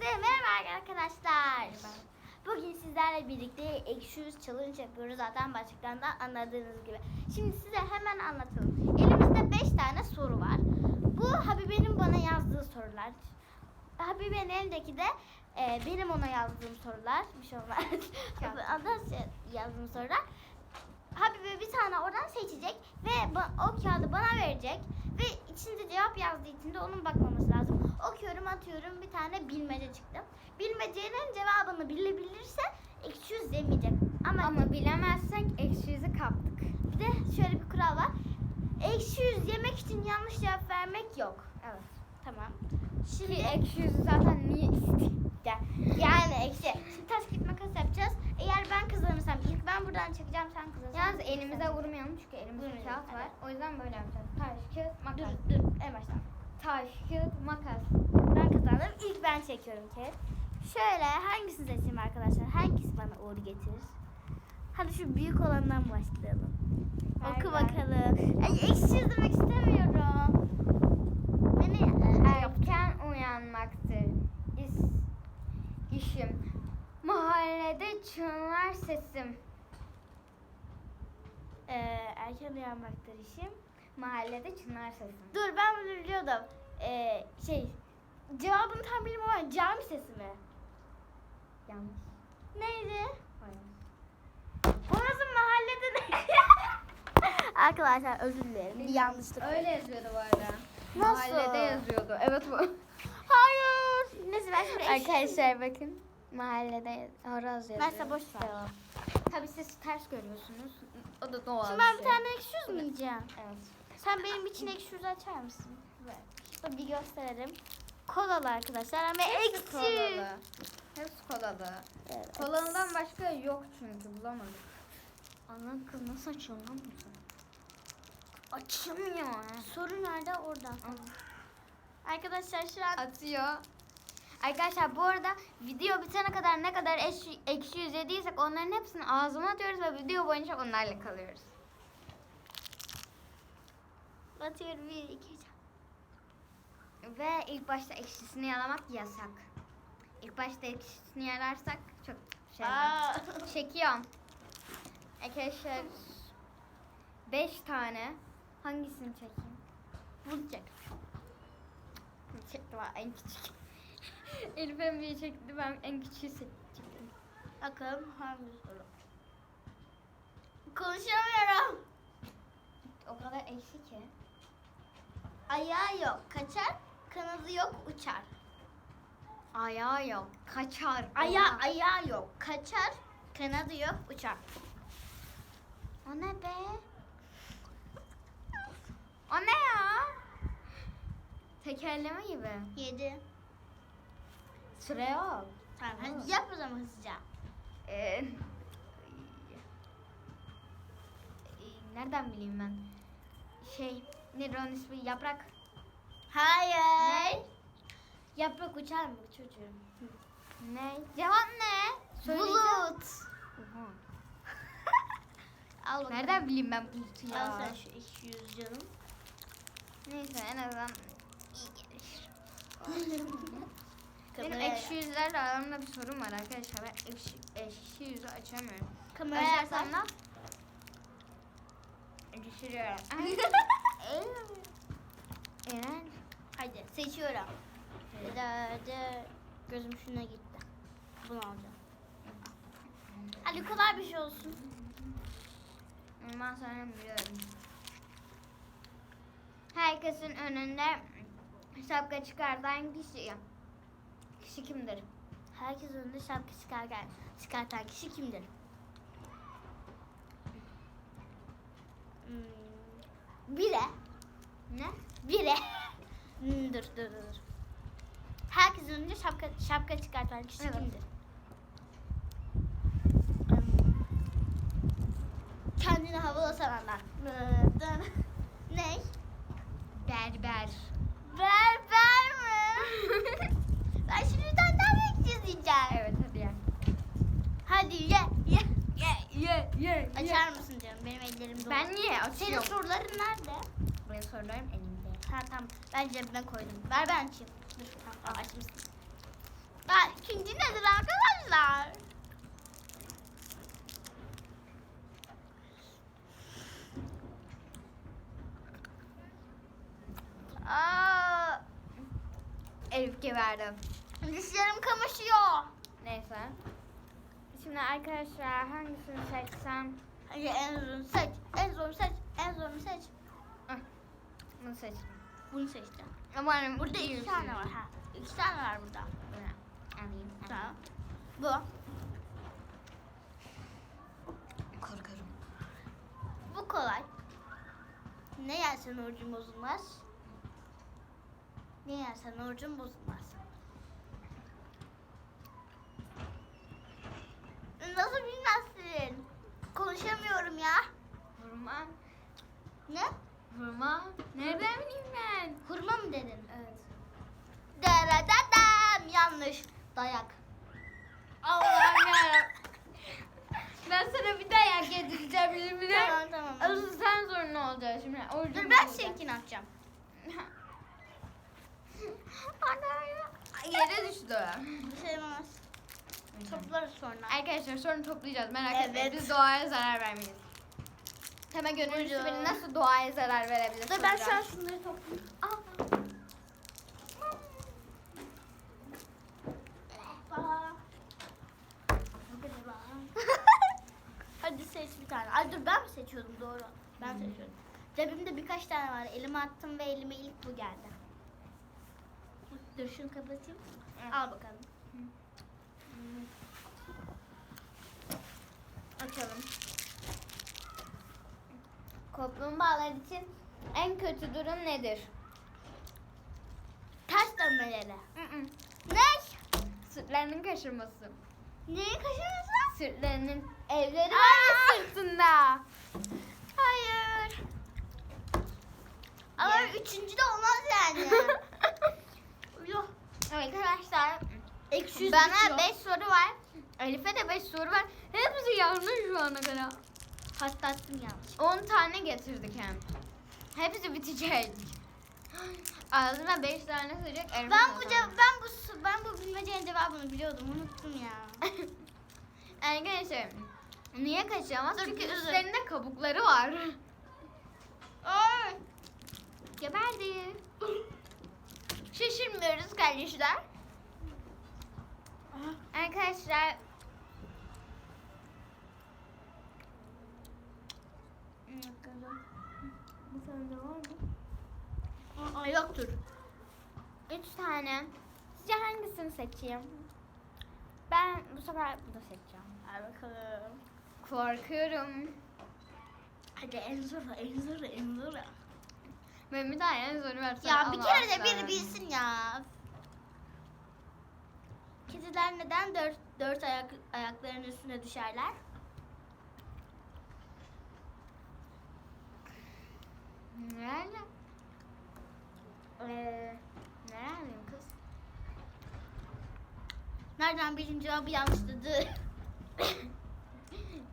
Herkese merhaba arkadaşlar. Bugün sizlerle birlikte ekşi yüz challenge yapıyoruz zaten başlıktan da anladığınız gibi. Şimdi size hemen anlatalım. Elimizde 5 tane soru var. Bu Habibe'nin bana yazdığı sorular. Habibe'nin elindeki de e, benim ona yazdığım sorular. Bir şey olmaz. Ada şey- yazdığım sorular. Habibe bir tane oradan seçecek ve o kağıdı bana verecek ve içinde cevap yazdığı için de onun bakmaması lazım. Okuyorum atıyorum bir tane bilmece çıktı. Bilmecenin cevabını bilebilirse ekşi yüz yemeyecek. Ama, Ama bilemezsek eksi yüzü kaptık. bir de şöyle bir kural var. Ekşi yüz yemek için yanlış cevap vermek yok. Evet. Tamam. Ki Şimdi eksi yüzü zaten niye isteyeyim? yani ekşi. Şimdi taş git makas yapacağız. Eğer ben kazanırsam ilk ben buradan çekeceğim sen kazanırsan. Yalnız elimize vurmayalım çünkü elimizde Vurmayalım, kağıt var. evet. O yüzden böyle yapacağız. Taş, kağıt, Dur makas. dur en baştan. Taş, kağıt, makas. Ben kazandım. İlk ben çekiyorum kağıt. Şöyle hangisini seçeyim arkadaşlar? Hangisi bana uğur getirir? Hadi şu büyük olandan başlayalım. Ver Oku bakalım. Ay ekşi istemiyorum. Beni Erken uyanmaktır. İş, işim. Mahallede çınlar sesim. e, erken uyanmaktır işim. Mahallede çınlar sesim. Dur ben bunu biliyordum. E, şey cevabını tam bilmiyorum ama cami sesi mi? Yanlış. Neydi? Hayır. Orası mahallede ne? Arkadaşlar özür dilerim. Bir yanlışlık. Öyle yazıyordu bu arada. Nasıl? Mahallede yazıyordu. Evet bu. Hayır. Neyse ben şimdi Arkadaşlar bakın. Mahallede horoz yazıyor. Neyse boş ver. Tabii siz ters görüyorsunuz. O da doğal. Şimdi ben bir şey. tane ekşi yüz mü yiyeceğim? Evet. Sen benim için ekşi açar mısın? Dur bir gösterelim. Kolalı arkadaşlar ama Hepsi ekşi. kolalı. Hepsi kolalı. Evet. Kolalıdan başka yok çünkü bulamadık. Anam kız nasıl açıyor lan bu? Açılmıyor. Soru nerede? Orada. Arkadaşlar şu an Atıyor. Arkadaşlar bu arada video bitene kadar ne kadar ekşi, ekşi yüz yediysek onların hepsini ağzıma atıyoruz ve video boyunca onlarla kalıyoruz. Atıyorum. Bir, iki, üç. Ve ilk başta ekşisini yalamak yasak. İlk başta ekşisini yalarsak çok şey Aa. Çekiyorum. Arkadaşlar 5 tane. Hangisini çekeyim? Bunu çek. Çektim ha, en küçük. Elif en büyüğü çekti ben en küçüğü çektim. Bakalım hangi soru? Konuşamıyorum. O kadar ekşi ki. Ayağı yok. Kaçar. Kanadı yok. Uçar. Ayağı yok. Kaçar. Aya Oha. ayağı yok. Kaçar. Kanadı yok. Uçar. O ne be? O ne ya? Tekerleme gibi. Yedi. Süre yok. Tamam hadi yap o zaman hızlıca. Ee, nereden bileyim ben? Şey, ne onun ismi? Yaprak. Hayır. Ne? Yaprak uçar mı çocuğum? Ne? Cevap ne? Söyleyeceğim. Bulut. Oha. Al bakalım. Nereden bileyim ben bulutu ya? Al sen şu ekşi yüz canım. Neyse en azından iyi gelir. Benim Kameraya- ekşi yüzlerle aramda bir sorun var arkadaşlar. Ben ekşi, ekşi yüzü açamıyorum. Kameraya Açarsam da düşürüyorum. Eren. Hadi seçiyorum. Hadi. Gözüm şuna gitti. Bunu alacağım. Hadi kolay bir şey olsun. Ben sana biliyorum. Herkesin önünde şapka çıkartan kişi. Kişi kimdir? Herkes önünde şapka çıkarken çıkartan kişi kimdir? Hmm, bire. Ne? Bire. Hmm, dur dur dur. Herkesin önünde şapka şapka çıkartan kişi Evet. kimdir? Kendini havalı sananlar. Sanırım elimde. Tamam tamam. Ben cebime koydum. Ver ben açayım. Dur tamam açmışsın. Ben ikinci nedir arkadaşlar? Aa, Elif geberdim. Dişlerim kamaşıyor. Neyse. Şimdi arkadaşlar hangisini seçsem? Hadi en zorunu seç, en zorunu seç, en zorunu seç. Bunu seç. Bunu seçtim. Umarım Burada iyi iki tane şey. var. Ha. İki tane var burada. Bunu Alayım. Tamam. Bu. Korkarım. Bu kolay. Ne yersen orucun bozulmaz. Ne yersen orucun bozulmaz. Nasıl bilmezsin? Konuşamıyorum ya. Hurma. Ne? Hurma. Nereden bileyim ben? Hurma mı dedin? Evet. Derededem. Yanlış. Dayak. Allah'ım yarabbim. Ben sana bir dayak yedireceğim yemin Tamam tamam. Asıl sen sorun ne olacak şimdi? Orucum Dur ben seninkini atacağım. Ana ya. Yere düştü. Bir şey olmaz. Toplarız sonra. Arkadaşlar sonra toplayacağız merak etmeyin. Evet. Biz doğaya zarar vermeyiz. Hemen Buyurun. beni nasıl doğaya zarar verebilir? Dur ben soracağım. sen şunları toplayayım. Aa. Hadi seç bir tane. Ay dur ben mi seçiyordum doğru. Ben seçiyordum. Cebimde birkaç tane var. Elime attım ve elime ilk bu geldi. Dur şunu kapatayım. Al bakalım. Açalım. Kaplumbağalar için en kötü durum nedir? Ters dönmeleri. Ne? Sırtlarının kaşırması. Neyi kaşıyorsun? Sırtlarının evleri var ya sırtında. Hayır. Ama üçüncü de olmaz yani. Yok. Arkadaşlar Ekşi yüz bana bitiyor. 5 soru var. Elif'e de 5 soru var. Hepsi yanlış şu ana kadar. Patlattım yanlış. 10 tane getirdik hem. Hepsi bitecek. Ağzına 5 tane sığacak. Elif'e Ben bu ben bu su- ben bu bilmecenin cevabını biliyordum. Unuttum ya. Arkadaşlar niye kaçamaz? Çünkü dur, dur. üstlerinde kabukları var. Ay. Geberdi. Şaşırmıyoruz kardeşler. Arkadaşlar sende var mı? Aa, yoktur. 3 tane. Sizce hangisini seçeyim? Ben bu sefer bunu seçeceğim. Al bakalım. Korkuyorum. Hadi en zoru, en zoru, en zoru. Ben bir daha en zoru versem Ya bir kere de biri bilsin ya. Kediler neden dört, dört ayak, ayaklarının üstüne düşerler? Nerede? Ee, neredeyim kız? Nereden bilin cevabı yanlışladı.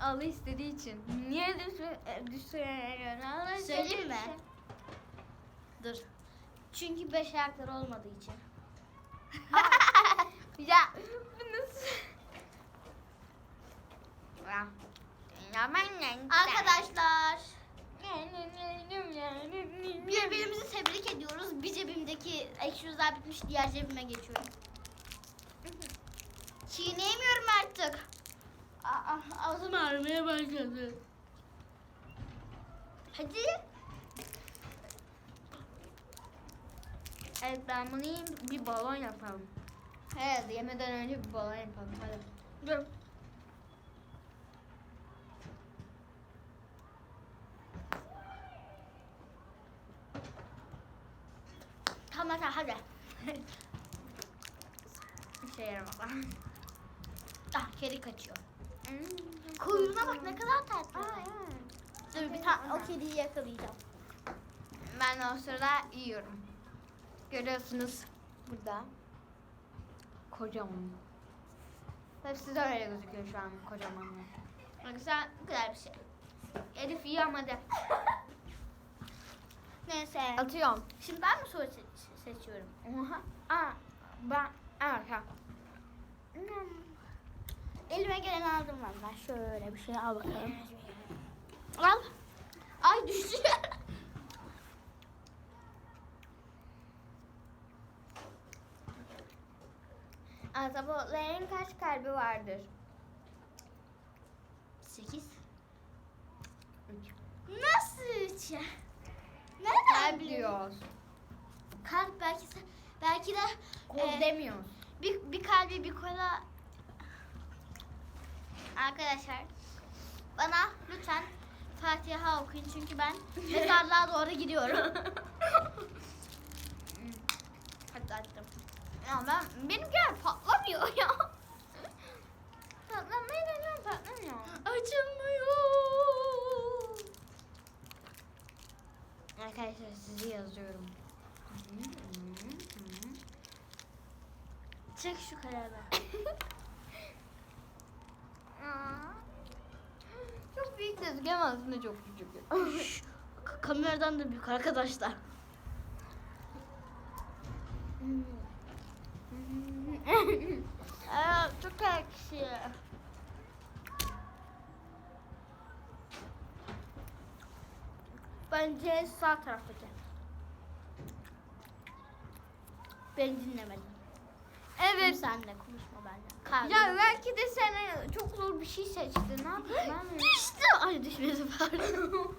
Allah istediği için. Niye düşü, düşürüyorsun? Söyleyeyim mi? Dur. Çünkü beş ayakları olmadığı için bu nasıl? Ya. Ya ben ne? Arkadaşlar birbirimizi tebrik ediyoruz. Bir cebimdeki yüzler bitmiş diğer cebime geçiyorum. Çiğneyemiyorum artık. Aa, ağzım ağrımaya başladı. Hadi. Evet ben bunu yiyeyim bir balon yapalım. Evet yemeden önce bir balon yapalım. Hadi. Dur. Tamam hadi. Bir şey yaramaz. Ah kedi kaçıyor. Hmm. Kuyruğuna bak ne kadar tatlı. Aa, evet. Dur bir tane o kediyi yakalayacağım. Ben o sırada yiyorum. Görüyorsunuz burada. Kocaman. Hepsi de öyle gözüküyor şu an kocaman. Güzel, güzel bir şey. Elif iyi ama de. Neyse. Atıyorum. Şimdi ben mi soru se- seçiyorum? Oha. Aa, ben arka. Elime gelen aldım ben. Ben şöyle bir şey al bakalım. Al. Ay düştü. Ahtapotların kaç kalbi vardır? 8. Üç. Nasıl ya? Nereden biliyorsun? Kalp belki belki de Kol e, demiyoruz. bir, bir kalbi bir kola Arkadaşlar bana lütfen Fatiha okuyun çünkü ben mezarlığa doğru gidiyorum. Hadi açtım. Ya ben benimkiler patlamıyor ya. Patlamıyor neden patlamıyor? Açılmıyor. Arkadaşlar sizi yazıyorum. Çek şu. Aa. çok büyük ama aslında çok küçük. Kameradan da büyük arkadaşlar. Aa, çok ekşi. Bence sağ taraftaki. Ben dinlemedim. Şimdi evet. sen de konuşma benimle. Kalbim. Ya belki de sen çok zor bir şey seçtin. Ne yapayım ben? Düştü. Ay düşmedi pardon.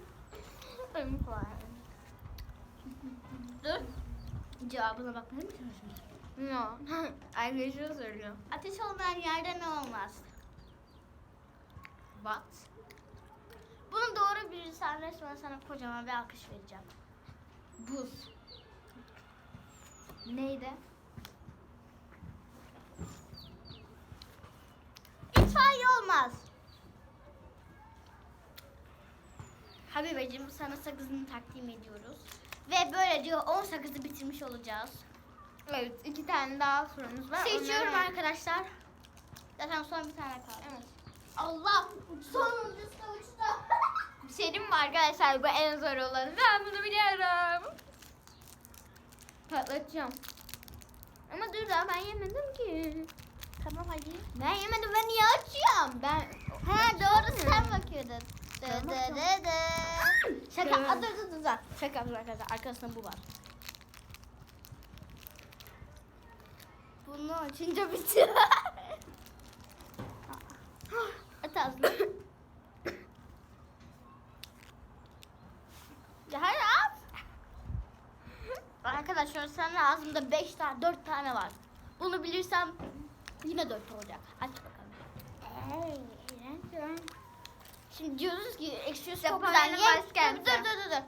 Benim var. Dur. Cevabına bakmayı mı çalışıyorsun? No. Arkadaşlar söylüyor. Ateş olmayan yerde ne olmaz? What? Bunu doğru bilirsen resmen sana kocaman bir alkış vereceğim. Buz. Neydi? İtfaiye olmaz. Habibeciğim sana sakızını takdim ediyoruz. Ve böylece 10 sakızı bitirmiş olacağız. Evet, iki tane daha sorumuz var. Seçiyorum Onları- arkadaşlar. Zaten son bir tane kaldı. Evet. Allah sonuncusu uçtu. Diyeyim mi arkadaşlar? Bu en zor olanı. Ben bunu biliyorum. Patlatacağım. Ama dur daha ben yemedim ki. tamam hadi. Ben yemedim ben niye açıyorum? Ben Ha doğru sen bakıyordun. Dı Ben dı dı dı. Şaka. Evet. Aa, dur dur dur. dur. Şaka yapıyoruz arkadaşlar. Arkasında bu var. Bunu açınca bitiyor. At ağzına. ya hadi at. Arkadaşlar senin ağzında 5 tane 4 tane var. Bunu bilirsem yine 4 olacak. Aç bakalım. Şimdi diyoruz ki Japonya'nın güzel. Ye-. Dur dur dur dur.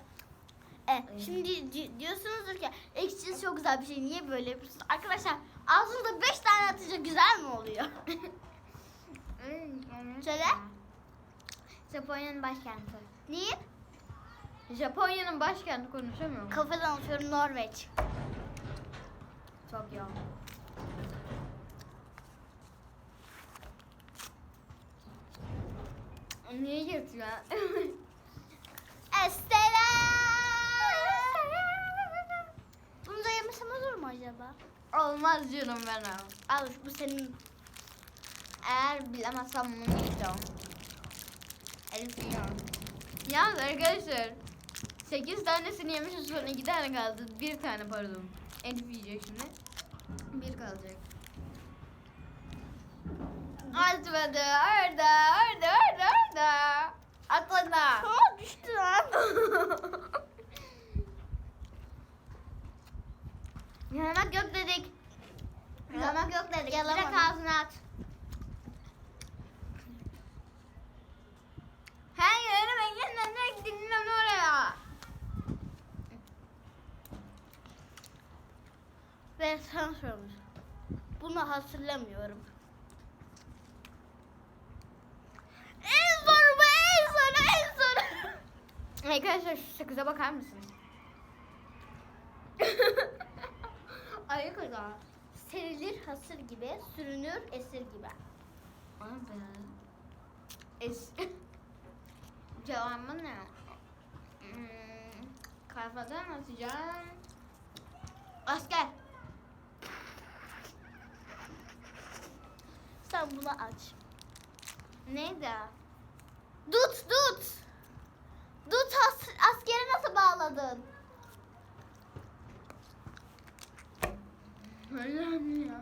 E, şimdi di- diyorsunuzdur ki ekşi çok güzel bir şey. Niye böyle yapıyorsunuz? Arkadaşlar ağzınızda 5 tane atınca güzel mi oluyor? Söyle. Japonya'nın başkenti. Niye? Japonya'nın başkenti konuşamıyorum. Kafadan atıyorum Norveç. Çok yoğun. Niye yırtıyor? Estela. Bunu da yemesem olur mu acaba? Olmaz canım benim. Al bu senin. Eğer bilemezsem bunu yiyeceğim. Elif yiyor. Yalnız arkadaşlar 8 tanesini yemişiz sonra 2 tane kaldı. 1 tane pardon. Elif yiyecek şimdi. 1 kalacak. Atmadı. Orada, orada, orada, orada. Atmadı. Aa düştü lan. Yalamak yok dedik. Yalamak yok dedik. Yalamadım. Direkt ağzına at. Hayır ben yeniden direkt dinlemem oraya. Ve sen sormuş. Bunu hatırlamıyorum. En zoru bu en zoru en zoru. Arkadaşlar şu sakıza bakar mısınız? Ayık olan. Serilir hasır gibi, sürünür esir gibi. Abi. Es... Cevabı ne? Hmm, kafadan atacağım. Asker. sen bunu aç. Neydi? Dut dut. Dut as askere nasıl bağladın? Öyle mi ya?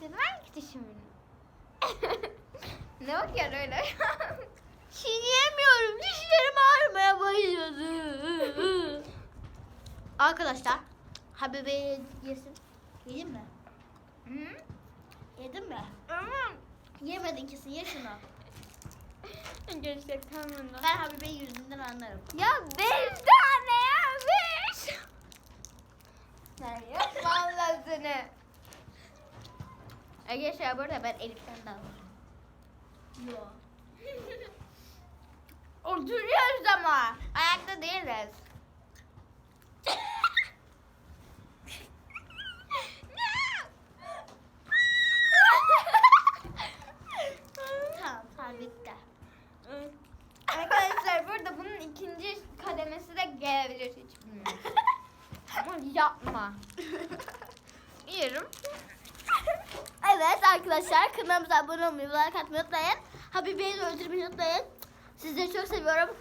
Neden gitti şimdi? ne bakıyor öyle? Çiğneyemiyorum. Dişlerim ağrımaya başladı. Arkadaşlar Habibe yesin. Yedin mi? Hı? Yedin mi? Ama Yemedin kesin ye şunu. gerçekten bunu. Ben Habibe'yi yüzünden anlarım. Ya beş tane ya beş. Ben Vallahi seni. Arkadaşlar bu arada ben Elif'ten de alırım. Yok. Oturuyoruz ama. Ayakta değiliz. Tamam tamam bitti. Arkadaşlar burada bunun ikinci kademesi de gelebilir hiç bilmiyorum. Ama yapma. Yiyorum. Evet arkadaşlar kanalımıza abone olmayı, like atmayı unutmayın. Habibe'yi öldürmeyi unutmayın. Sizleri çok seviyorum.